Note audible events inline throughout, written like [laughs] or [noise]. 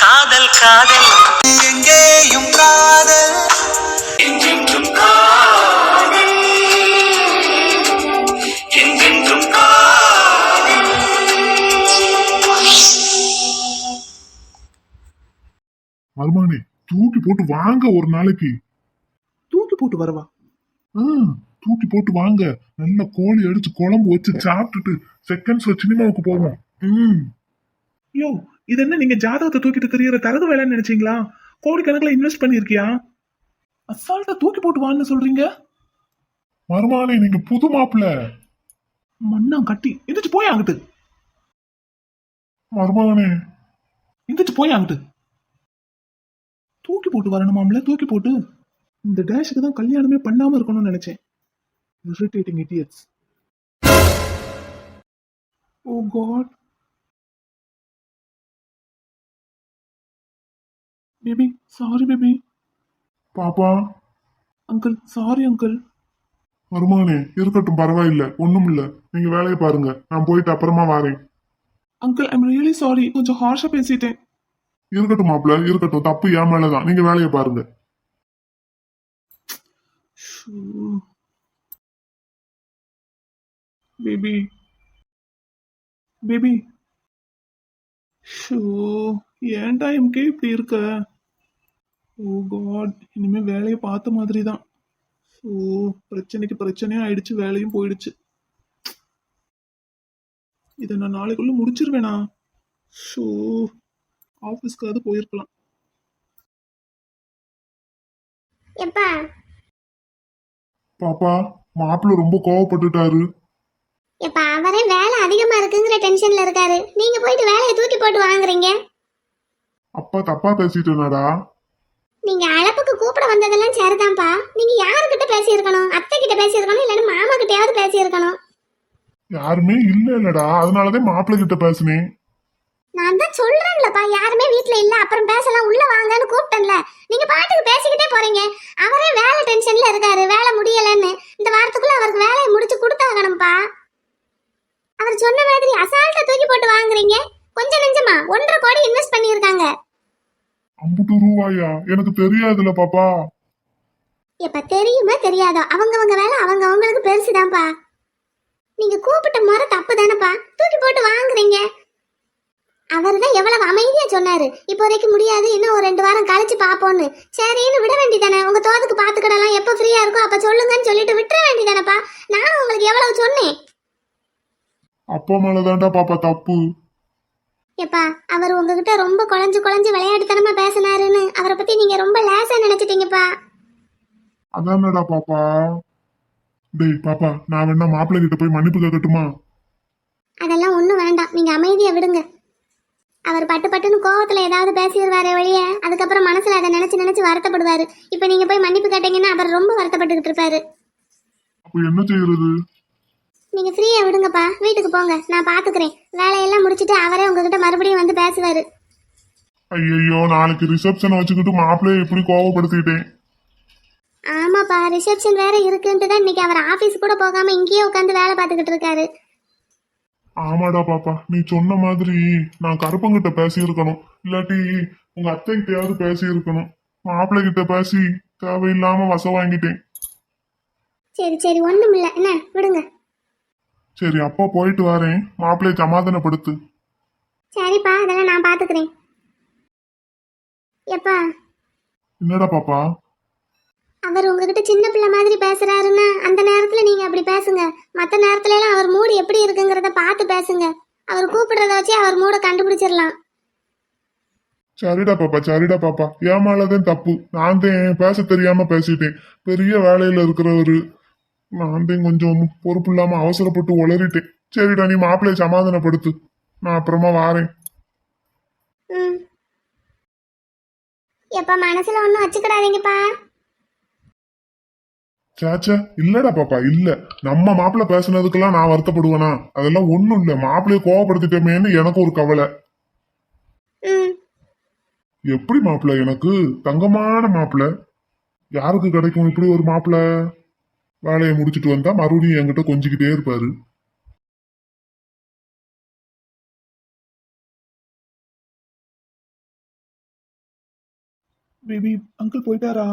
காதல் காதல். எங்கேயும் காதல். மருமானே தூக்கி போட்டு வாங்க ஒரு நாளைக்கு. தூக்கி போட்டு வரவா? ஆ, தூக்கி போட்டு வாங்க. நல்ல கோழி அடிச்சு குழம்பு வச்சு சாப்பிட்டுட்டு செகண்ட்ஸ்ல சினிமாவுக்கு போவோம். ம். யோ இது என்ன நீங்க ஜாதகத்தை தூக்கிட்டு தெரியற தரது வேலைன்னு நினைச்சீங்களா? கோடிக்கணக்கில் இன்வெஸ்ட் பண்ணிருக்கியா அசால்ட்டா தூக்கி போட்டு வான்னு சொல்றீங்க? மருமானே நீங்க புது மாப்பிள்ள. மண்ணா கட்டி எந்திரிச்சு போய் அங்கிட்டு. மருமானே எந்திரிச்சு போய் அங்கிட்டு. தூக்கி போட்டு வரணுமாம்ல தூக்கி போட்டு. இந்த டேஷுக்கு தான் கல்யாணமே பண்ணாம இருக்கணும்னு நினைச்சேன். Irritating idiots oh god baby sorry baby பாப்பா அங்கிள் சாரி அங்கிள் மருமானே இருக்கட்டும் பரவாயில்ல ஒண்ணும் இல்ல நீங்க வேலையை பாருங்க நான் போயிட்டு அப்புறமா வரேன். அங்கிள் ஐம் ரியலி சாரி கொஞ்சம் ஹார்ஷா பேசிட்டேன். இருக்கட்டும் மாப்பிள்ள இருக்கட்டும் தப்பு என் மேலதான். நீங்க வேலையை பாருங்க. பேபி பேபி ஷோ ஏன்டா எம்கே இப்படி இருக்க? ஓ காட் இனிமே வேலையை பார்த்த மாதிரி தான் ஸோ பிரச்சனைக்கு பிரச்சனையும் ஆயிடுச்சு வேலையும் போயிடுச்சு. இதை நான் நாளைக்குள்ள முடிச்சிருவேனா? ஷோ ஆஃபீஸ்க்காவது போயிருக்கலாம். எப்பா? பாப்பா மாப்பிள்ள ரொம்ப கோவப்பட்டுட்டாரு. எப்பா அவரே வேலை அதிகமா இருக்குங்கிற டென்ஷன்ல இருக்காரு. நீங்க போயிட்டு வேலையை தூக்கி போட்டு வாங்குறீங்க. அப்பா தப்பா பேசிட்டேனாடா. நீங்க அழப்புக்கு கூப்பிட வந்ததெல்லாம் சரிதான்ப்பா. நீங்க யாருக்கிட்ட பேசியிருக்கணும்? அத்தை கிட்ட பேசியிருக்கணும்? இல்லைன்னா மாமா கிட்டயாவது பேசியிருக்கணும்? யாருமே இல்ல இல்லடா அதனாலதான் மாப்பிள்ளை கிட்ட பேசினேன். நான் தான் சொல்றேன்லப்பா. யாருமே வீட்ல இல்ல. அப்புறம் பேசலாம். உள்ள வாங்கன்னு கூப்பிட்டேன்ல. நீங்க பாட்டுக்கு பேசிக்கிட்டே போறீங்க. அவரே வேலை டென்ஷன்ல இருக்காரு. வேலை முடியலன்னு. இந்த வாரத்துக்குள்ள அவருக்கு வேலையை முடிச்சு கொடுத்தாகணும்ப்பா. அவர் சொன்ன மாதிரி அசால்ட்டா தூக்கி போட்டு வாங்குறீங்க. கொஞ்சம் நெஞ்சமா. ஒன்றரை கோடி இன்வெஸ்ட் பண்ணியிருக்காங்க. அம்புட்டு ரூபாயா எனக்கு தெரியாதுல பாப்பா. எப்ப தெரியுமா தெரியாதோ? அவங்கவங்க வேலை அவங்க அவங்களுக்கு பெருசுதான்ப்பா. நீங்க கூப்பிட்ட முறை தப்பு தானப்பா தூக்கி போட்டு வாங்குறீங்க. அவர் தான் எவ்வளவு அமைதியா சொன்னாரு. இப்போதைக்கு முடியாது. இன்னும் ஒரு ரெண்டு வாரம் கழிச்சு பாப்போம்னு. சரின்னு விட வேண்டியதானே? உங்க தோதுக்கு பாத்துக்கிடலாம். எப்ப ஃப்ரீயா இருக்கோ அப்ப சொல்லுங்கன்னு சொல்லிட்டு விட்டுற வேண்டியதானப்பா? நானும் உங்களுக்கு எவ்வளவு சொன்னேன். அப்பா மேலதான்டா பாப்பா தப்பு. எப்பா அவர் உங்ககிட்ட ரொம்ப குழஞ்சு குழஞ்சு விளையாட்டுத்தனமா பேசினாருன்னு அவரை பத்தி நீங்க ரொம்ப லேசா நினைச்சிட்டீங்கப்பா. அதானடா பாப்பா. டேய் பாப்பா நான் வேணா மாப்பிள்ளை கிட்ட போய் மன்னிப்பு கேட்கட்டுமா? அதெல்லாம் ஒன்றும் வேண்டாம். நீங்கள் அமைதியை விடுங்க. அவர் பட்டு பட்டுன்னு கோவத்தில் ஏதாவது பேசிடுவாரே வழிய அதுக்கப்புறம் மனசில் அதை நினச்சி நினச்சி வருத்தப்படுவார். இப்போ நீங்கள் போய் மன்னிப்பு கேட்டீங்கன்னா அவர் ரொம்ப வருத்தப்பட்டுக்கிட்டு இருப்பாரு. அப்ப என்ன செய்யறது? நீங்கள் ஃப்ரீயாக விடுங்கப்பா. வீட்டுக்கு போங்க. நான் பார்த்துக்கிறேன் வேலையெல்லாம் முடிச்சிட்டு அவரே உங்ககிட்ட மறுபடியும் வந்து பேசுவார். ஐயையோ நாளைக்கு ரிசப்ஷன் வச்சுக்கிட்டு மாப்பிள்ளைய எப்படி கோவப்படுத்திட்டேன். ஆமாப்பா ரிசப்ஷன் வேற இருக்குன்ட்டு தான் இன்னைக்கு அவர் ஆஃபீஸ் கூட போகாமல் இங்கேயே உட்காந்து வேலை பார்த்துக்கிட்டு இருக்காரு. ஆமாடா பாப்பா நீ சொன்ன மாதிரி நான் கருப்பங்கிட்ட பேசியிருக்கணும். இல்லாட்டி உங்க அத்தை கிட்டயாவது பேசியிருக்கணும். மாப்பிள்ளை கிட்ட பேசி தேவையில்லாம வச வாங்கிட்டேன். சரி சரி ஒன்றும் இல்லை என்ன விடுங்க. சரி அப்பா போயிட்டு வரேன். மாப்பிள்ளைய சமாதானப்படுத்து. சரிப்பா அதெல்லாம் நான் பார்த்துக்கிறேன் எப்பா? என்னடா பாப்பா? அவர் உங்ககிட்ட சின்ன பிள்ளை மாதிரி பேசுறாருன்னா அந்த நேரத்துல நீங்க அப்படி பேசுங்க. மத்த நேரத்துல எல்லாம் அவர் மூடு எப்படி இருக்குங்கிறத பார்த்து பேசுங்க. அவர் கூப்பிடுறத வச்சு அவர் மூட கண்டுபிடிச்சிடலாம். சரிடா பாப்பா சரிடா பாப்பா. என் மேலதான் தப்பு. நான் தான் பேச தெரியாம பேசிட்டேன். பெரிய வேலையில இருக்கிறவரு. நான் தான் கொஞ்சம் பொறுப்பு இல்லாம அவசரப்பட்டு உளறிட்டேன். சரிடா நீ மாப்பிள்ளைய சமாதானப்படுத்து. நான் அப்புறமா வாரேன். எப்ப மனசுல ஒன்றும் வச்சுக்கிடாதீங்கப்பா. சேச்சே இல்லடா பாப்பா இல்ல. நம்ம மாப்பிள்ளை பேசுனதுக்கெல்லாம் நான் வருத்தப்படுவேனா? அதெல்லாம் ஒண்ணும் இல்ல. மாப்பிள்ளைய கோவப்படுத்திட்டோமேன்னு எனக்கு ஒரு கவலை. எப்படி மாப்பிள்ளை எனக்கு? தங்கமான மாப்பிள்ளை. யாருக்கு கிடைக்கும் இப்படி ஒரு மாப்பிள்ளை? வேலையை முடிச்சிட்டு வந்தா மறுபடியும் என்கிட்ட கொஞ்சிக்கிட்டே இருப்பாரு. பேபி அங்கிள் போயிட்டாரா?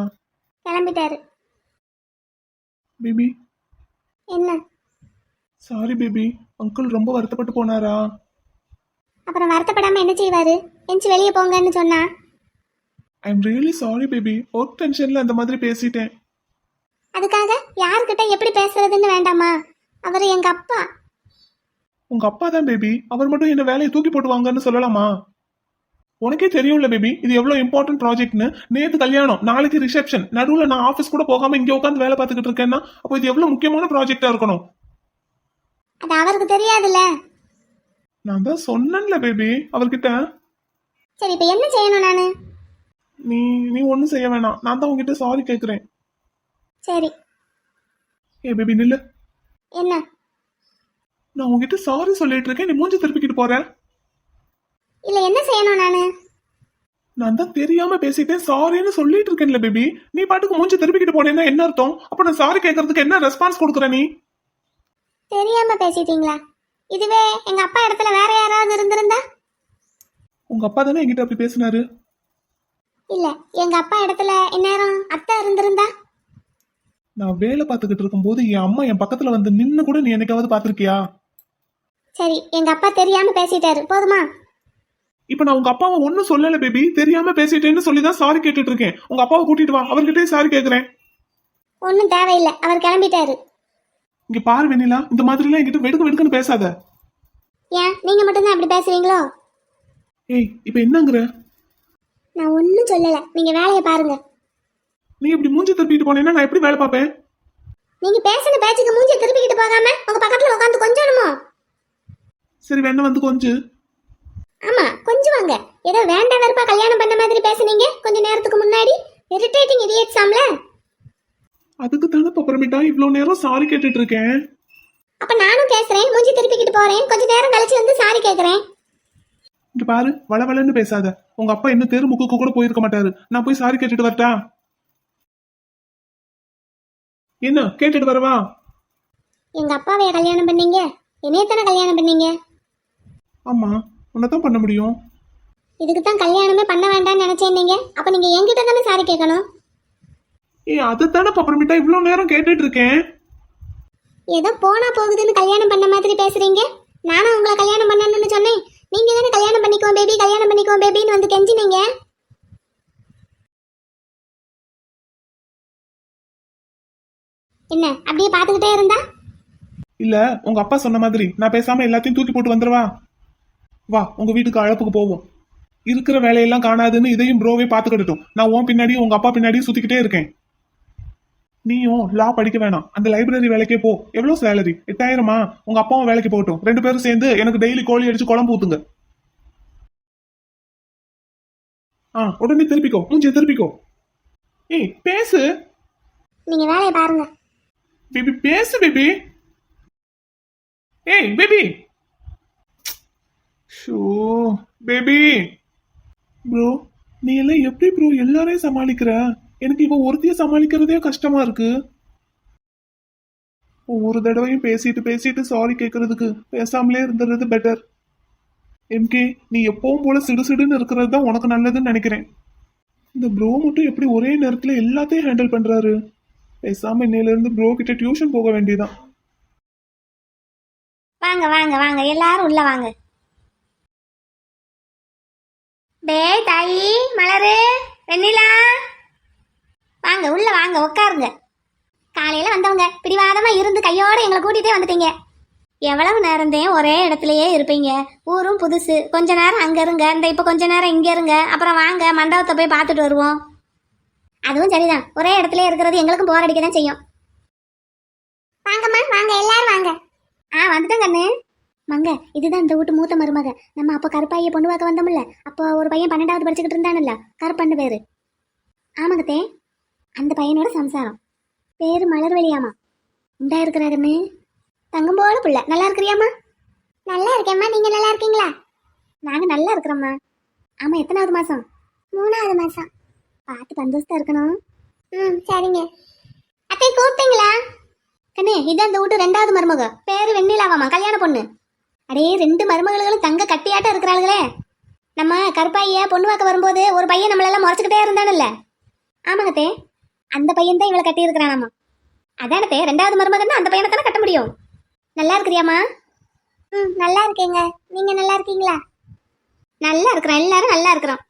கிளம்பிட்டாரு. பேபி. என்ன? Sorry baby. அங்கிள் ரொம்ப வருத்தப்பட்டு போனாரா? அப்புறம் வருத்தப்படாம என்ன செய்வாரு? எஞ்சி வெளியே போங்கன்னு சொன்னா. I am really sorry baby work டென்ஷன்ல அந்த மாதிரி பேசிட்டேன். அதுக்காக யாருக்கிட்ட எப்படி பேசுறதுன்னு வேண்டாமா? அவர் எங்க அப்பா. உங்க அப்பா தான் பேபி. அவர் மட்டும் என்ன வேலையை தூக்கி போட்டுவாங்கன்னு சொல்லலாமா? உனக்கே தெரியும்ல பேபி. இது எவ்வளவு இம்பார்ட்டன்ட் ப்ராஜெக்ட்னு நேத்து கல்யாணம் நாளைக்கு ரிசப்ஷன் நடுவுல நான் ஆபீஸ் கூட போகாம இங்க உட்காந்து வேலை பார்த்துக்கிட்டு இருக்கேன்னா அப்போ இது எவ்வளவு முக்கியமான ப்ராஜெக்டா இருக்கணும்? அது அவருக்கு தெரியாதுல்ல. நான் தான் சொன்னேன்ல பேபி அவர்கிட்ட. சரி இப்ப என்ன செய்யணும் நானு? நீ நீ ஒன்றும் செய்ய வேணாம். நான் தான் உங்ககிட்ட சாரி கேட்குறேன் சரி. ஏ பேபி நில்லு. என்ன? நான் உங்ககிட்ட சாரி சொல்லிட்டு இருக்கேன். நீ மூஞ்சி திருப்பிக்கிட்டு போற. இல்ல என்ன செய்யணும் நானு? நான் தான் தெரியாம பேசிட்டேன். சாரின்னு சொல்லிட்டு இருக்கேன்ல பேபி நீ பாட்டுக்கு மூஞ்சி திருப்பிக்கிட்டு போனேன்னா என்ன அர்த்தம்? அப்ப நான் சாரி கேட்கறதுக்கு என்ன ரெஸ்பான்ஸ் கொடுக்குற நீ? தெரியாம பேசிட்டீங்களா? இதுவே எங்க அப்பா இடத்துல வேற யாராவது இருந்திருந்தா? உங்க அப்பா தானே என்கிட்ட அப்படி பேசினாரு? இல்ல எங்க அப்பா இடத்துல இந்நேரம் அத்தை இருந்திருந்தா? நான் வேலை பார்த்துக்கிட்டு இருக்கும்போது என் அம்மா என் பக்கத்துல வந்து நின்னு கூட நீ என்னைக்காவது பாத்திருக்கியா சரி எங்க அப்பா தெரியாம பேசிட்டாரு. போதுமா? இப்ப நான் உங்க அப்பாவை ஒன்னும் சொல்லல பேபி தெரியாம பேசிட்டேன்னு சொல்லி தான் சாரி கேட்டுட்டு இருக்கேன் உங்க அப்பாவை கூட்டிட்டு வா. அவர்கிட்டயே சாரி கேக்குறேன். ஒன்றும் தேவையில்லை. அவர் கிளம்பிட்டாரு. இங்க பாரு வெண்ணிலா இந்த மாதிரி எல்லாம் என்கிட்ட வெடுக்கு வெடுக்குன்னு பேசாத. ஏன்? நீங்க மட்டும்தான் அப்படி பேசுறீங்களோ? ஏய் இப்ப என்னங்கிற? நான் ஒன்றும் சொல்லல. நீங்க வேலையை பாருங்க. நீ இப்படி மூஞ்சி திருப்பிட்டு போனேன்னா நான் எப்படி வேலை பார்ப்பேன்? நீங்க பேசின பேச்சுக்கு மூஞ்சி திருப்பிக்கிட்டு போகாம உங்க பக்கத்துல உட்காந்து கொஞ்சணுமோ? சரி வேணா வந்து கொஞ்சம் ஆமா கொஞ்சம் வாங்க. ஏதோ வேண்டாம் வெறுப்பா கல்யாணம் பண்ண மாதிரி பேசுனீங்க. கொஞ்ச நேரத்துக்கு முன்னாடி. இரிட்டேட்டிங் இடியட்ஸாம்ல அதுக்கு தானே அப்புறமேட்டா இவ்வளவு நேரம் சாரி கேட்டுட்டு இருக்கேன். அப்ப நானும் பேசுறேன் மூஞ்சி திருப்பிக்கிட்டு போறேன். கொஞ்ச நேரம் கழிச்சு வந்து சாரி கேக்குறேன். இங்க பாரு வளவளன்னு பேசாத. உங்க அப்பா இன்னும் தெரு முக்குக்கு கூட போயிருக்க மாட்டாரு. நான் போய் சாரி கேட்டுட்டு வரட்டா? என்ன கேட்டுட்டு வரவா? எங்க அப்பாவைய கல்யாணம் பண்ணீங்க? என்னையத்தானே கல்யாணம் பண்ணீங்க? ஆமா உன்னதான் பண்ண முடியும். இதுக்கு தான் கல்யாணமே பண்ண வேண்டாம்னு நினைச்சேன் நீங்க. அப்ப நீங்க என்கிட்ட தானே சாரி கேட்கணும்? ஏய் அதுதானே அப்புறமேட்டா இவ்வளவு நேரம் கேட்டுட்டு இருக்கேன் ஏதோ போனா போகுதுன்னு கல்யாணம் பண்ண மாதிரி பேசுறீங்க. நானும் உங்களை கல்யாணம் பண்ணணும்னு சொன்னேன். நீங்க தானே கல்யாணம் பண்ணிக்கோ பேபி கல்யாணம் பண்ணிக்கோ பேபின்னு வந்து கெஞ்சினீங்க. என்ன அப்படியே பார்த்துக்கிட்டே இருந்தா? இல்ல உங்க அப்பா சொன்ன மாதிரி நான் பேசாம எல்லாத்தையும் தூக்கி போட்டு வந்துருவா? வா உங்க வீட்டுக்கு அழப்புக்கு போவோம். இருக்கிற வேலையெல்லாம் காணாதுன்னு இதையும் ப்ரோவே பாத்துக்கிட்டோம் நான் உன் பின்னாடியும் உங்க அப்பா பின்னாடியும் சுத்திக்கிட்டே இருக்கேன். நீயும் லா படிக்க வேணாம். அந்த லைப்ரரி வேலைக்கே போ. எவ்வளவு சேலரி எட்டாயிரமா? உங்க அப்பாவும் வேலைக்கு போகட்டும். ரெண்டு பேரும் சேர்ந்து எனக்கு டெய்லி கோழி அடிச்சு குழம்பு ஊத்துங்க. ஆ உடனே திருப்பிக்கோ. மூஞ்சிய திருப்பிக்கோ. ஏய் பேசு. நீங்க வேலையை பாருங்க. பேபி பேசு பேபி ஏய் பேபி ஷோ பேபி ப்ரோ நீ எல்லாம் எப்படி ப்ரோ எல்லாரையும் சமாளிக்கிற? எனக்கு இப்போ ஒருத்தைய சமாளிக்கிறதே கஷ்டமா இருக்கு. ஒவ்வொரு தடவையும் பேசிட்டு பேசிட்டு சாரி கேட்கறதுக்கு பேசாமலே இருந்துறது பெட்டர் எம்கே நீ எப்பவும் போல சிடுசிடுன்னு இருக்கிறது தான் உனக்கு நல்லதுன்னு நினைக்கிறேன். இந்த ப்ரோ மட்டும் எப்படி ஒரே நேரத்தில் எல்லாத்தையும் ஹேண்டில் பண்றாரு? பேசாம இன்னையிலிருந்து ப்ரோ கிட்ட டியூஷன் போக வேண்டியதான் வாங்க வாங்க வாங்க. எல்லாரும் உள்ள வாங்க. பே தாயி மலரு வெண்ணிலா. வாங்க உள்ள வாங்க உட்காருங்க காலையில வந்தவங்க பிடிவாதமா இருந்து கையோட எங்களை கூட்டிட்டே வந்துட்டீங்க. எவ்வளவு நேரந்தே ஒரே இடத்துலயே இருப்பீங்க. ஊரும் புதுசு. கொஞ்ச நேரம் அங்க இருங்க. இந்த இப்ப கொஞ்ச நேரம் இங்க இருங்க. அப்புறம் வாங்க மண்டபத்தை போய் பார்த்துட்டு வருவோம். அதுவும் சரிதான். ஒரே இடத்துல இருக்கிறது எங்களுக்கும் போர் அடிக்க தான் செய்யும். வாங்கம்மா வாங்க எல்லாரும் வாங்க. ஆ வந்துட்டேன் கண்ணு. மங்க இதுதான் இந்த வீட்டு மூத்த மருமக. நம்ம அப்போ கருப்பாயை பொண்ணு பார்க்க வந்தோம்ல. அப்போ ஒரு பையன் பன்னெண்டாவது படிச்சுக்கிட்டு இருந்தானல்ல. கருப்பண்ணு பேரு. ஆமாங்கத்தே அந்த பையனோட சம்சாரம். பேரு மலர்வெளியாமா. உண்டா இருக்கிறாருன்னு தங்கம் போல பிள்ளை. நல்லா இருக்கிறியாம்மா? நல்லா இருக்கேம்மா. நீங்க நல்லா இருக்கீங்களா? நாங்க நல்லா இருக்கிறோம்மா. ஆமா எத்தனாவது மாசம்? மூணாவது மாசம். பார்த்து சந்தோஷத்தா இருக்கணும். ம் சரிங்க. அத்தை கூப்பிட்டீங்களா? கண்ணே இது அந்த வீட்டு ரெண்டாவது மருமக. பேரு வெண்ணிலாவாமா கல்யாண பொண்ணு. அடே ரெண்டு மருமகளும் தங்க கட்டியாட்டம் இருக்கிறாளுங்களே நம்ம கருப்பாயிய பொண்ணு பார்க்க வரும்போது ஒரு பையன் நம்மளெல்லாம் முறைச்சிக்கிட்டே இருந்தானல்ல ஆமாங்கத்தே அந்த பையன் தான் இவளை கட்டியிருக்கிறானாமா அதானத்தே ரெண்டாவது மருமகன் அந்த பையனை தானே கட்ட முடியும். நல்லா இருக்கிறியாம்மா? ம் நல்லா இருக்கேங்க. நீங்கள் நல்லா இருக்கீங்களா? நல்லா இருக்கிறோம் எல்லாரும் நல்லா இருக்கிறோம்.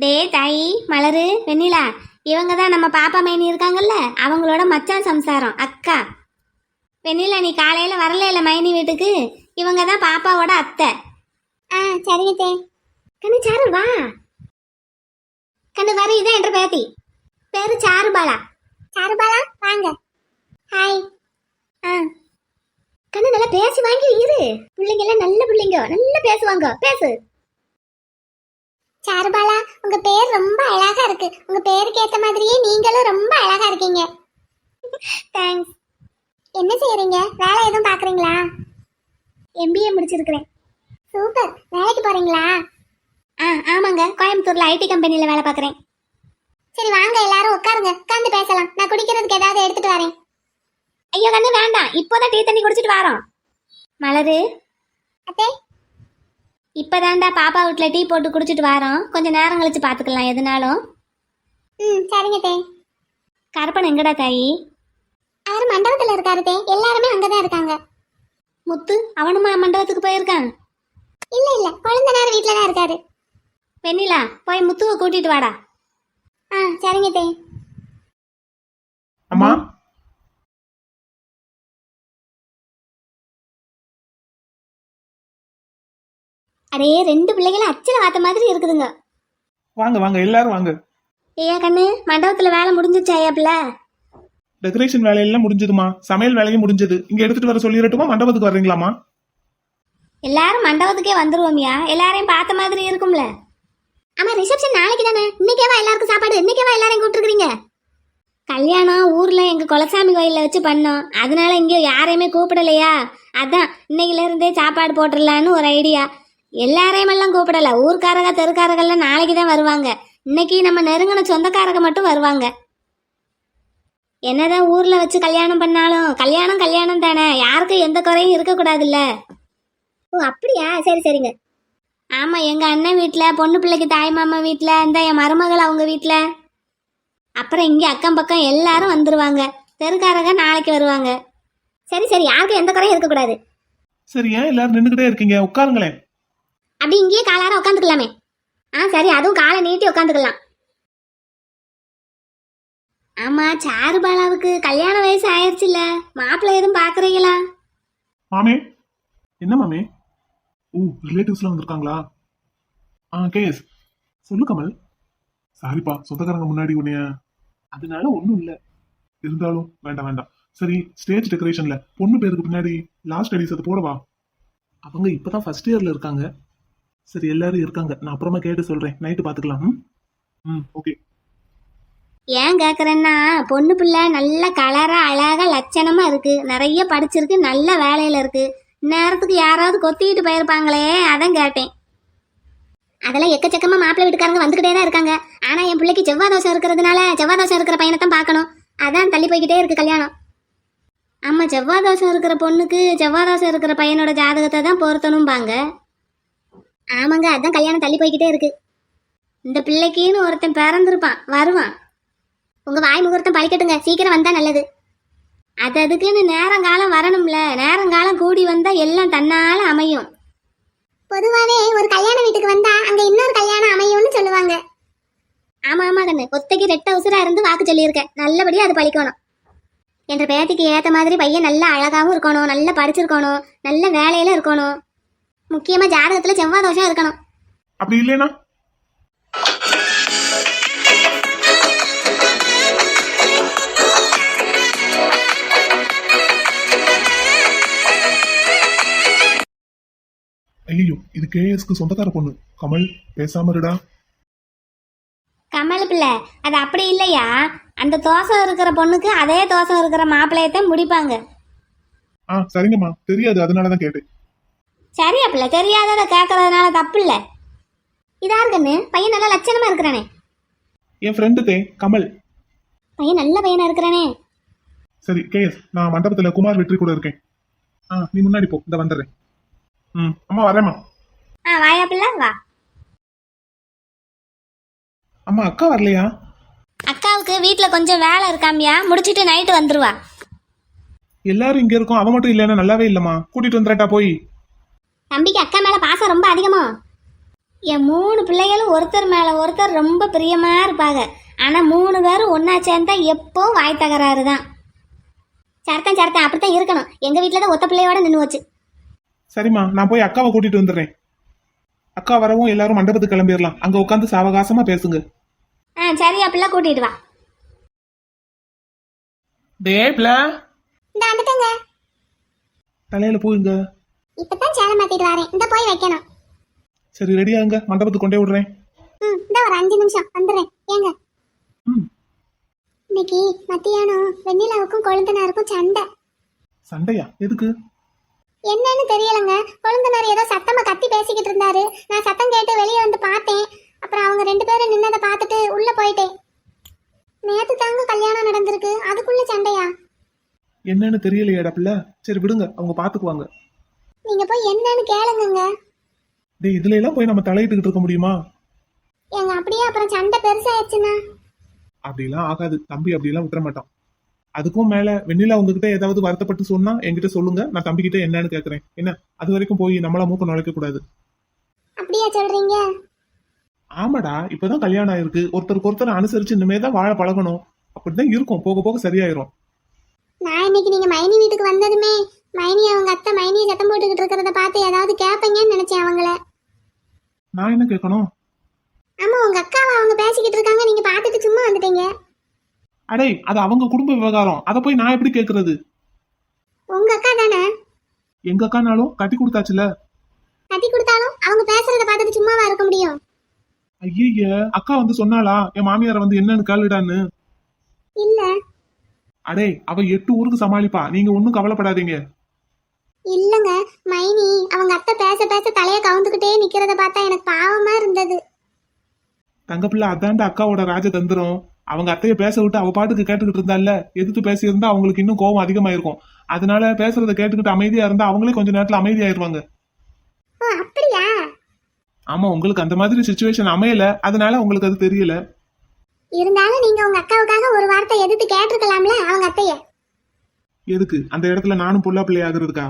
டே தாயி மலரு வெண்ணிலா இவங்க தான் நம்ம பாப்பா மைனி இருக்காங்கல்ல அவங்களோட மச்சான் சம்சாரம் அக்கா. வெண்ணிலா நீ காலையில வரல இல்ல மைனி வீட்டுக்கு? இவங்க தான் பாப்பாவோட அத்தை. ஆ சரிங்க தே கண்ணு சாரு வா. கண்ணு வர இதான் என்ற பேத்தி. பேரு சாருபாலா. சாருபாலா வாங்க. ஹாய். ஆ. கண்ணு நல்லா பேசி வாங்கி இரு. பிள்ளைங்க எல்லாம் நல்ல பிள்ளைங்க. நல்லா பேசுவாங்க. பேசு. சாருபாலா உங்க பேர் ரொம்ப அழகா இருக்கு. உங்க பேருக்கு ஏத்த மாதிரியே நீங்களும் ரொம்ப அழகா இருக்கீங்க. தேங்க்ஸ் என்ன செய்யறீங்க? வேலை எதுவும் பாக்குறீங்களா? எம்பிஏ முடிச்சிருக்கிறேன். சூப்பர். வேலைக்கு போறீங்களா? ஆ ஆமாங்க. கோயம்புத்தூர்ல ஐடி கம்பெனில வேலை பார்க்குறேன் சரி வாங்க எல்லாரும் உட்காருங்க. உட்காந்து பேசலாம். நான் குடிக்கிறதுக்கு ஏதாவது எடுத்துட்டு வரேன். ஐயோ கண்ணு வேண்டாம். இப்போதான் டீ தண்ணி குடிச்சிட்டு வரோம். மலரு. அத்தே இப்போதான்டா பாப்பா வீட்டில் டீ போட்டு குடிச்சிட்டு வரோம். கொஞ்சம் நேரம் கழிச்சு பார்த்துக்கலாம் எதுனாலும். ம் சரிங்க தே. கருப்பன் எங்கடா தாயி? அவர் மண்டபத்தில் இருக்காரு தே. எல்லாருமே அங்கே தான் இருக்காங்க. முத்து அவனுமா மண்டபத்துக்கு போயிருக்கான்? இல்ல இல்ல. குழந்தைனார் வீட்ல தான் இருக்காரு. வெண்ணிலா போய் முத்துவை கூட்டிட்டு வாடா. ஆ சரிங்க தே. அடே ரெண்டு பிள்ளைகளும் அச்சல வாத்த மாதிரி இருக்குதுங்க. வாங்க வாங்க எல்லாரும் வாங்க. ஏயா கண்ணு மண்டபத்துல வேலை முடிஞ்சிருச்சா ஐயா பிள்ளை? டெக்கரேஷன் வேலையெல்லாம் முடிஞ்சதுமா? சமையல் வேலையும் முடிஞ்சது. இங்க எடுத்துட்டு வர சொல்லிடட்டுமா மண்டபத்துக்கு வர்றீங்களாமா? எல்லாரும் மண்டபத்துக்கே வந்துருவோம்யா? எல்லாரையும் பார்த்த மாதிரி இருக்கும்ல. ஆமா ரிசப்ஷன் நாளைக்கு தானே? இன்னைக்கேவா எல்லாருக்கும் சாப்பாடு. இன்னைக்கேவா எல்லாரையும் கூப்பிட்டுருக்கீங்க. கல்யாணம் ஊர்ல எங்க குலசாமி கோயில்ல வச்சு பண்ணோம். அதனால இங்க யாரையுமே கூப்பிடலையா? அதான் இன்னைக்குல இருந்தே சாப்பாடு போட்டுடலான்னு ஒரு ஐடியா எல்லாரையும் எல்லாம் கூப்பிடல. ஊர்க்காரங்க தெருக்காரங்கெல்லாம் நாளைக்கு தான் வருவாங்க. இன்னைக்கு நம்ம நெருங்கின சொந்தக்காரங்க மட்டும் வருவாங்க. என்னதான் ஊர்ல வச்சு கல்யாணம் பண்ணாலும் கல்யாணம் கல்யாணம் தானே. யாருக்கும் எந்த குறையும் இருக்கக்கூடாதுல்ல. ஓ அப்படியா? சரி சரிங்க. ஆமா எங்க அண்ணன் வீட்டில் பொண்ணு பிள்ளைக்கு தாய் மாமா வீட்டில் இந்த என் மருமகள் அவங்க வீட்டில் அப்புறம் இங்கே அக்கம் பக்கம் எல்லாரும் வந்துருவாங்க. தெருக்காரங்க நாளைக்கு வருவாங்க. சரி சரி. யாருக்கும் எந்த குறையும் இருக்கக்கூடாது. சரி ஏன் எல்லாரும் நின்றுகிட்டே இருக்கீங்க? உட்காருங்களேன். அப்படி இங்கேயே காலார உட்காந்துக்கலாமே ஆ சரி அதுவும் காலை நீட்டி உட்காந்துக்கலாம் ஆமா சாருபாலாவுக்கு கல்யாண வயசு ஆயிடுச்சுல்ல மாப்பிள்ளை எதுவும் பாக்குறீங்களா? மாமே என்ன மாமே? ஓ ரிலேட்டிவ்ஸ்லாம் வந்திருக்காங்களா? ஆ கேஎஸ் சொல்லு கமல். சாரிப்பா சொந்தக்காரங்க முன்னாடி உன்னைய. அதனால ஒன்றும் இல்லை. இருந்தாலும் வேண்டாம் வேண்டாம். சரி ஸ்டேஜ் டெக்கரேஷன்ல பொண்ணு பேருக்கு பின்னாடி லாஸ்ட் ஸ்டடிஸ் அது போடவா? அவங்க இப்பதான் ஃபர்ஸ்ட் இயர்ல இருக்காங்க. சரி எல்லாரும் இருக்காங்க. நான் அப்புறமா கேட்டு சொல்றேன். நைட்டு பாத்துக்கலாம் ம்? ஓகே ஏன் கேக்குறேன்னா பொண்ணு பிள்ளை நல்ல கலரா அழகா லட்சணமா இருக்கு. நிறைய படிச்சிருக்கு நல்ல வேலையில இருக்கு. நேரத்துக்கு யாராவது கொத்திட்டு போயிருப்பாங்களே அதான் கேட்டேன். அதெல்லாம் எக்கச்சக்கமா மாப்பிள்ளை வீட்டுக்காரங்க வந்துகிட்டே தான் இருக்காங்க. ஆனா என் பிள்ளைக்கு செவ்வாய் தோசை இருக்கிறதுனால செவ்வாய் தோசை இருக்கிற பையனை தான் பார்க்கணும். அதான் தள்ளி போய்கிட்டே இருக்கு கல்யாணம். ஆமா செவ்வாய் தோஷம் இருக்கிற பொண்ணுக்கு செவ்வாய் தோஷம் இருக்கிற பையனோட ஜாதகத்தை தான் பொருத்தணும்பாங்க. ஆமாங்க அதான் கல்யாணம் தள்ளி போய்கிட்டே இருக்கு. இந்த பிள்ளைக்குன்னு ஒருத்தன் பிறந்திருப்பான் வருவான். உங்க வாய் முகூர்த்தம் பழிக்கட்டுங்க சீக்கிரம் வந்தா நல்லது. அது அதுக்குன்னு நேரங்காலம் வரணும்ல நேரங்காலம் கூடி வந்தா எல்லாம் தன்னால அமையும். பொதுவாவே ஒரு கல்யாண வீட்டுக்கு வந்தா அங்க இன்னொரு கல்யாணம் அமையும்னு சொல்லுவாங்க. ஆமா ஆமா கண்ணு. ஒத்தைக்கு ரெட்ட உசுரா இருந்து வாக்கு சொல்லியிருக்கேன். நல்லபடியா அது பழிக்கணும். என்ற பேத்திக்கு ஏத்த மாதிரி பையன் நல்ல அழகாவும் இருக்கணும் நல்ல படிச்சிருக்கணும் நல்ல வேலையில இருக்கணும். முக்கியமா ஜாதகத்துல செவ்வாய் தோஷம் இருக்கணும். அப்படி இல்லைனா ஐயோ இது கேஎஸ்க்கு சொந்தக்கார பொண்ணு. கமல் பேசாம இருடா. கமல் பிள்ளை அது அப்படி இல்லையா? அந்த தோசம் இருக்கிற பொண்ணுக்கு அதே தோசம் இருக்கிற மாப்பிள்ளையத்தான் முடிப்பாங்க. ஆ சரிங்கம்மா. தெரியாது அதனாலதான் கேட்டேன். சரியா பிள்ளை? தெரியாததை கேட்கறதுனால தப்பு இல்லை இதா இருக்கண்ணு பையன் நல்லா லட்சணமா இருக்கிறானே. என் ஃப்ரெண்டு தே கமல். பையன் நல்ல பையனா இருக்கிறானே. சரி கேஎஸ் நான் மண்டபத்துல குமார் வெற்றி கூட இருக்கேன். ஆ நீ முன்னாடி போ இந்த வந்துடுறேன். ம் அம்மா வரேம்மா. ஆ வாயா பிள்ளை வா. அம்மா அக்கா வரலையா? அக்காவுக்கு வீட்டில் கொஞ்சம் வேலை இருக்காமியா முடிச்சிட்டு நைட்டு வந்துருவா. எல்லாரும் இங்க இருக்கோம் அவ மட்டும் இல்லைன்னா நல்லாவே இல்லம்மா. கூட்டிட்டு வந்துடட்டா போய். தம்பிக்கு அக்கா மேல பாசம் ரொம்ப அதிகமோ? என் மூணு பிள்ளைகளும் ஒருத்தர் மேலே ஒருத்தர் ரொம்ப பிரியமாக இருப்பாங்க. ஆனால் மூணு பேரும் ஒன்றா சேர்ந்தா எப்போ வாய் தகராறு தான். சரத்தன் சரத்தன் அப்படித்தான் இருக்கணும். எங்க வீட்டுல தான் ஒத்த பிள்ளையோட நின்று வச்சு சரிம்மா நான் போய் அக்காவை கூட்டிட்டு வந்துடுறேன். அக்கா வரவும் எல்லாரும் மண்டபத்துக்கு கிளம்பிடலாம். அங்க உட்காந்து சாவகாசமா பேசுங்க. ஆ சரி அப்படிலாம் கூட்டிட்டு வா. டேப்ல இந்த வந்துட்டங்க தலையில போயுங்க இப்பதான் சேலை மாத்திட்டு வரேன். இந்த போய் வைக்கணும். சரி ரெடியாங்க மண்டபத்துக்கு கொண்டே விடுறேன். ம் இந்த ஒரு அஞ்சு நிமிஷம். வந்துடுறேன். ஏங்க? ம். இன்னைக்கு மத்தியானம் வெண்ணிலாவுக்கும் கொழுந்தனாருக்கும் சண்டை. சண்டையா? எதுக்கு? என்னன்னு தெரியலங்க. கொழுந்தனார் ஏதோ சத்தமா கத்தி பேசிக்கிட்டு இருந்தாரு. நான் சத்தம் கேட்டு வெளியே வந்து பார்த்தேன். அப்புறம் அவங்க ரெண்டு பேரும் நின்னதை பார்த்துட்டு உள்ள போயிட்டேன். நேத்து தாங்க கல்யாணம் நடந்திருக்கு. அதுக்குள்ள சண்டையா? என்னன்னு தெரியலையேடா பிள்ளை. சரி விடுங்க. அவங்க பாத்துக்குவாங்க நீங்க போய் என்னன்னு கேளுங்கங்க. டேய் இதுல எல்லாம் போய் நம்ம தலையிட்டுக்கிட்டு இருக்க முடியுமா? எங்க அப்படியே அப்புறம் சண்டை பெருசாயிடுச்சுன்னா அப்படிலாம் ஆகாது. தம்பி அப்படிலாம் விட்டுற மாட்டான். அதுக்கும் மேல வெண்ணிலா உங்ககிட்ட ஏதாவது வருத்தப்பட்டு சொன்னா என்கிட்ட சொல்லுங்க. நான் தம்பி கிட்ட என்னன்னு கேக்குறேன். என்ன? அது வரைக்கும் போய் நம்மள மூக்க நுழைக்க கூடாது. அப்படியா சொல்றீங்க? ஆமாடா இப்பதான் கல்யாணம் ஆயிருக்கு. ஒருத்தருக்கு ஒருத்தர் அனுசரிச்சு இனிமே தான் வாழ பழகணும். அப்படிதான் இருக்கும். போக போக சரியாயிரும். நான் இன்னைக்கு நீங்க மைனி வீட்டுக்கு வந்ததுமே மைனி அவங்க அத்தை மைனியை சத்தம் போட்டுக்கிட்டு இருக்கிறத பார்த்து ஏதாவது கேட்பீங்கன்னு நினைச்சேன் அவங்கள. நான் என்ன கேட்கணும்? ஆமா உங்க அக்காவை அவங்க பேசிக்கிட்டு இருக்காங்க. நீங்க பார்த்துட்டு சும்மா வந்துட்டீங்க. அடே அது அவங்க குடும்ப விவகாரம். அதை போய் நான் எப்படி கேக்குறது உங்க அக்கா தானே? எங்க அக்கானாலும் கட்டி கொடுத்தாச்சுல? கட்டி கொடுத்தாலும் அவங்க பேசுறத பார்த்துட்டு சும்மாவா இருக்க முடியும்? ஐய அக்கா வந்து சொன்னாளா? என் மாமியார வந்து என்னன்னு கேளுடான்னு? இல்ல. அடே அவ எட்டு ஊருக்கு சமாளிப்பா. நீங்க ஒன்னும் கவலைப்படாதீங்க. இல்லங்க மைனி அவங்க அத்தை பேச பேச தலைய கவுந்துக்கிட்டே நிக்கிறத பார்த்தா எனக்கு பாவமா இருந்தது. தங்கப்பிள்ளை அதாண்ட அக்காவோட ராஜதந்திரம். அவங்க அத்தைய பேச விட்டு அவ பாட்டுக்கு கேட்டுக்கிட்டு இருந்தால எதிர்த்து பேசியிருந்தா அவங்களுக்கு இன்னும் கோவம் அதிகமாயிருக்கும். அதனால பேசுறத கேட்டுக்கிட்டு அமைதியா இருந்தா அவங்களே கொஞ்ச நேரத்துல அமைதியாயிருவாங்க. ஓ அப்படியா? ஆமா உங்களுக்கு அந்த மாதிரி சுச்சுவேஷன் அமையல. அதனால உங்களுக்கு அது தெரியல. இருந்தாலும் நீங்க உங்க அக்காவுக்காக ஒரு வார்த்தை எதிர்த்து கேட்டிருக்கலாம்ல அவங்க அத்தைய? எதுக்கு? அந்த இடத்துல நானும் புள்ள பிள்ளை ஆகுறதுக்கா?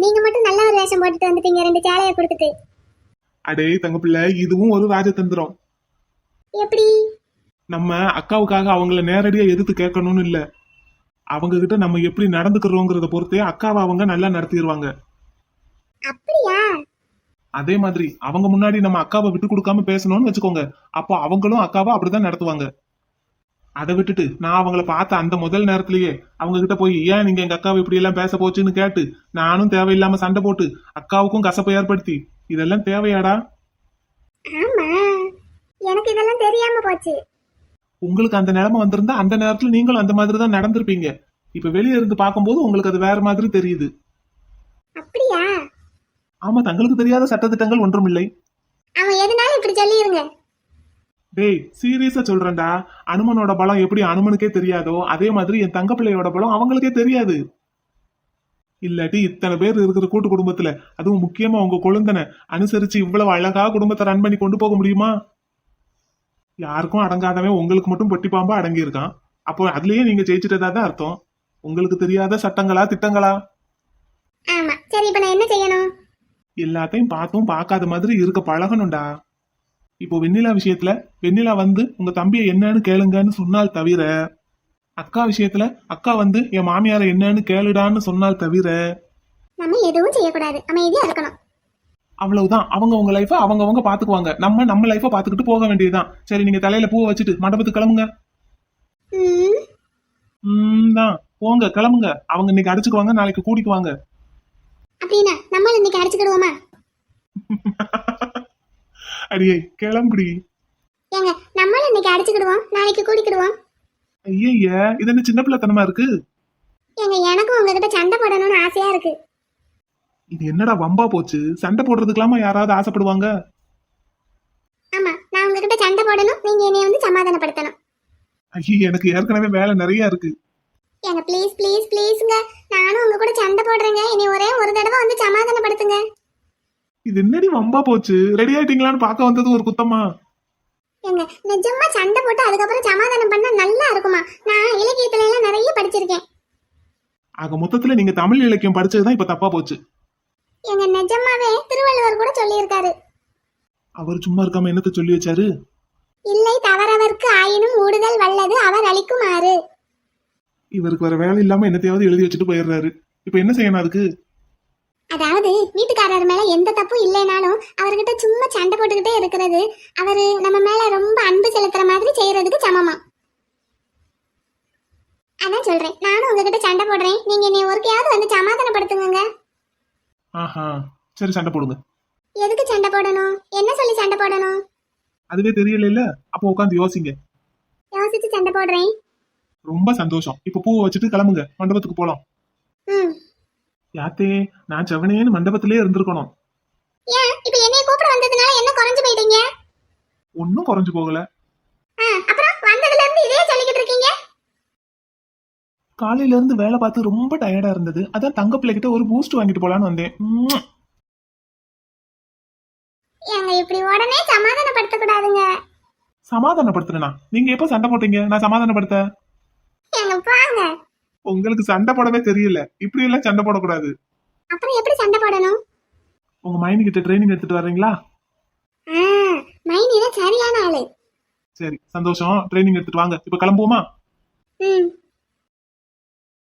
நீங்க மட்டும் நல்ல ஒரு வேஷம் போட்டுட்டு வந்துட்டீங்க ரெண்டு சேலைய கொடுத்துட்டு. அடே தங்கப்பிள்ளை இதுவும் ஒரு ராஜதந்திரம் எப்படி? நம்ம அக்காவுக்காக அவங்கள நேரடியா எதிர்த்து கேட்கணும்னு இல்ல. அவங்க கிட்ட நம்ம எப்படி நடந்துக்கிறோங்கிறத பொறுத்தே அக்காவை அவங்க நல்லா நடத்திடுவாங்க. அப்படியா? அதே மாதிரி அவங்க முன்னாடி நம்ம அக்காவை விட்டு கொடுக்காம பேசணும்னு வச்சுக்கோங்க. அப்போ அவங்களும் அக்காவை அப்படிதான் நடத்துவாங்க. அதை விட்டுட்டு நான் அவங்கள பார்த்த அந்த முதல் நேரத்திலேயே அவங்க கிட்ட போய் ஏன் நீங்க எங்க அக்காவை இப்படி எல்லாம் பேச போச்சுன்னு கேட்டு நானும் தேவையில்லாம சண்டை போட்டு அக்காவுக்கும் கசப்பை ஏற்படுத்தி இதெல்லாம் தேவையாடா? ஆமா. எனக்கு இதெல்லாம் தெரியாம போச்சு. உங்களுக்கு அந்த நிலைமை வந்திருந்தா அந்த நேரத்துல நீங்களும் அந்த மாதிரி தான் நடந்திருப்பீங்க. இப்ப வெளியே இருந்து பார்க்கும்போது உங்களுக்கு அது வேற மாதிரி தெரியுது. அப்படியா? ஆமா தங்களுக்கு தெரியாத சட்டத்திட்டங்கள் ஒன்றுமில்லை. அவன் எதுனாலும் இப்படி சொல்லிருங்க. டேய் சீரியஸா சொல்றேன்டா. அனுமனோட பலம் எப்படி அனுமனுக்கே தெரியாதோ அதே மாதிரி என் தங்க பிள்ளையோட பலம் அவங்களுக்கே தெரியாது. இல்லாட்டி இத்தனை பேர் இருக்கிற கூட்டு குடும்பத்துல அதுவும் முக்கியமா உங்க கொழுந்தனை அனுசரிச்சு இவ்வளவு அழகா குடும்பத்தை ரன் பண்ணி கொண்டு போக முடியுமா? யாருக்கும் அடங்காதவன் உங்களுக்கு மட்டும் பொட்டி பாம்பா அடங்கி இருக்கான் அப்போ அதுலயே நீங்க ஜெயிச்சிட்டதா தான் அர்த்தம். உங்களுக்கு தெரியாத சட்டங்களா திட்டங்களா? ஆமா. சரி இப்ப நான் என்ன செய்யணும்? எல்லாத்தையும் பார்த்தும் பார்க்காத மாதிரி இருக்க பழகணும்டா. இப்போ வெண்ணிலா விஷயத்துல வெண்ணிலா வந்து உங்க தம்பியை என்னன்னு கேளுங்கன்னு சொன்னால் தவிர அக்கா விஷயத்துல அக்கா வந்து என் மாமியாரை என்னன்னு கேளுடான்னு சொன்னால் தவிர நம்ம எதுவும் செய்யக்கூடாது. அமைதியா இருக்கணும். அவ்வளவுதான். அவங்க உங்க லைஃப அவங்க அவங்க பாத்துக்குவாங்க. நம்ம நம்ம லைஃப பாத்துக்கிட்டு போக வேண்டியதுதான். சரி நீங்க தலையில பூவை வச்சுட்டு மண்டபத்துக்கு கிளம்புங்க. ம். தான் போங்க கிளம்புங்க. அவங்க இன்னைக்கு அடிச்சுக்குவாங்க நாளைக்கு கூட்டிக்குவாங்க. அப்படின்னா நம்மளும் இன்னைக்கு அடிச்சுக்கிடுவோமா? [laughs] அடியே கிளம்புடி. ஏங்க நம்மளும் இன்னைக்கு அடிச்சுக்கிடுவோம் நாளைக்கு கூட்டிக்கிடுவோம் ஐயய்ய இது என்ன சின்ன பிள்ளைத்தனமா இருக்கு? ஏங்க எனக்கும் உங்ககிட்ட சண்டை போடணும்னு ஆசையா இருக்கு. இது என்னடா வம்பா போச்சு? சண்டை போடுறதுக்கெல்லாமா யாராவது ஆசைப்படுவாங்க? ஆமா நான் உங்ககிட்ட சண்டை போடணும் நீங்க என்னைய வந்து சமாதானப்படுத்தணும். ஐயோ எனக்கு ஏற்கனவே வேலை நிறைய இருக்கு. ஏங்க ப்ளீஸ் ப்ளீஸ் ப்ளீஸ்ங்க நானும் உங்க கூட சண்டை போடுறேங்க. இனி ஒரே ஒரு தடவை வந்து சமாதானப்படுத்துங்க. இது என்னடி வம்பா போச்சு? ரெடி ஆயிட்டீங்களான்னு பார்க்க வந்தது ஒரு குத்தமா? எங்க நிஜமா சண்டை போட்டு அதுக்கப்புறம் சமாதானம் பண்ணா நல்லா இருக்குமா? நான் இலக்கியத்துல எல்லாம் நிறைய படிச்சிருக்கேன். ஆக மொத்தத்துல நீங்க தமிழ் இலக்கியம் படிச்சதுதான் இப்ப தப்பா போச்சு. எங்க நிஜமாவே திருவள்ளுவர் கூட சொல்லியிருக்காரு. அவர் சும்மா இருக்காம என்னத்த சொல்லி வச்சாரு? இல்லை தவறவர்க்கு ஆயினும் ஊடுதல் வல்லது அவர் அளிக்கும் ஆறு இவருக்கு வேற வேலை இல்லாம என்னத்தையாவது எழுதி வச்சுட்டு போயிடுறாரு. இப்ப என்ன செய்யணும் அதுக்கு? அதாவது வீட்டுக்காரர் மேல எந்த தப்பும் இல்லைனாலும் அவர்கிட்ட சும்மா சண்டை போட்டுக்கிட்டே இருக்கிறது. அவரு நம்ம மேல ரொம்ப அன்பு செலுத்துற மாதிரி செய்யறதுக்கு சமமா? அதான் சொல்றேன். நானும் உங்ககிட்ட சண்டை போடுறேன். நீங்க என்னை ஒருக்கையாவது வந்து சமாதானப்படுத்துங்க ஆஹா. சரி சண்டை போடுங்க. எதுக்கு சண்டை போடணும்? என்ன சொல்லி சண்டை போடணும்? அதுவே தெரியல இல்ல அப்போ உட்காந்து யோசிங்க. யோசிச்சு சண்டை போடுறேன். ரொம்ப சந்தோஷம். இப்ப பூவை வச்சுட்டு கிளம்புங்க. மண்டபத்துக்கு போலாம். ம். யாத்தே நான் செவனேன்னு மண்டபத்திலே இருந்திருக்கணும். ஏன்? இப்ப என்னைய கூப்பிட வந்ததுனால என்ன குறைஞ்சு போயிட்டீங்க? ஒன்னும் குறைஞ்சு போகல. அப்புறம் வந்ததுல இருந்து இதே சொல்லிக்கிட்டு இருக்கீங்க? காலையில இருந்து வேலை பார்த்து ரொம்ப டயர்டா இருந்தது. அதான் தங்க பிள்ளைகிட்ட ஒரு பூஸ்ட் வாங்கிட்டு போலான்னு வந்தேன். ஏங்க இப்படி உடனே சமாதானப்படுத்த கூடாதுங்க சமாதானப்படுத்துறேனா? நீங்க எப்ப சண்டை போட்டீங்க? நான் சமாதானப்படுத்த. ஏங்க பாங்க உங்களுக்கு சண்டை போடவே தெரியல. இப்படி எல்லாம் சண்டை போடக்கூடாது. அப்புறம் எப்படி சண்டை போடணும்? உங்க மைனி கிட்ட ட்ரைனிங் எடுத்துட்டு வர்றீங்களா ஆ மைனி தான் சரியான ஆளு. சரி சந்தோஷம். ட்ரைனிங் எடுத்துட்டு வாங்க. இப்ப கிளம்புவோமா? ம்.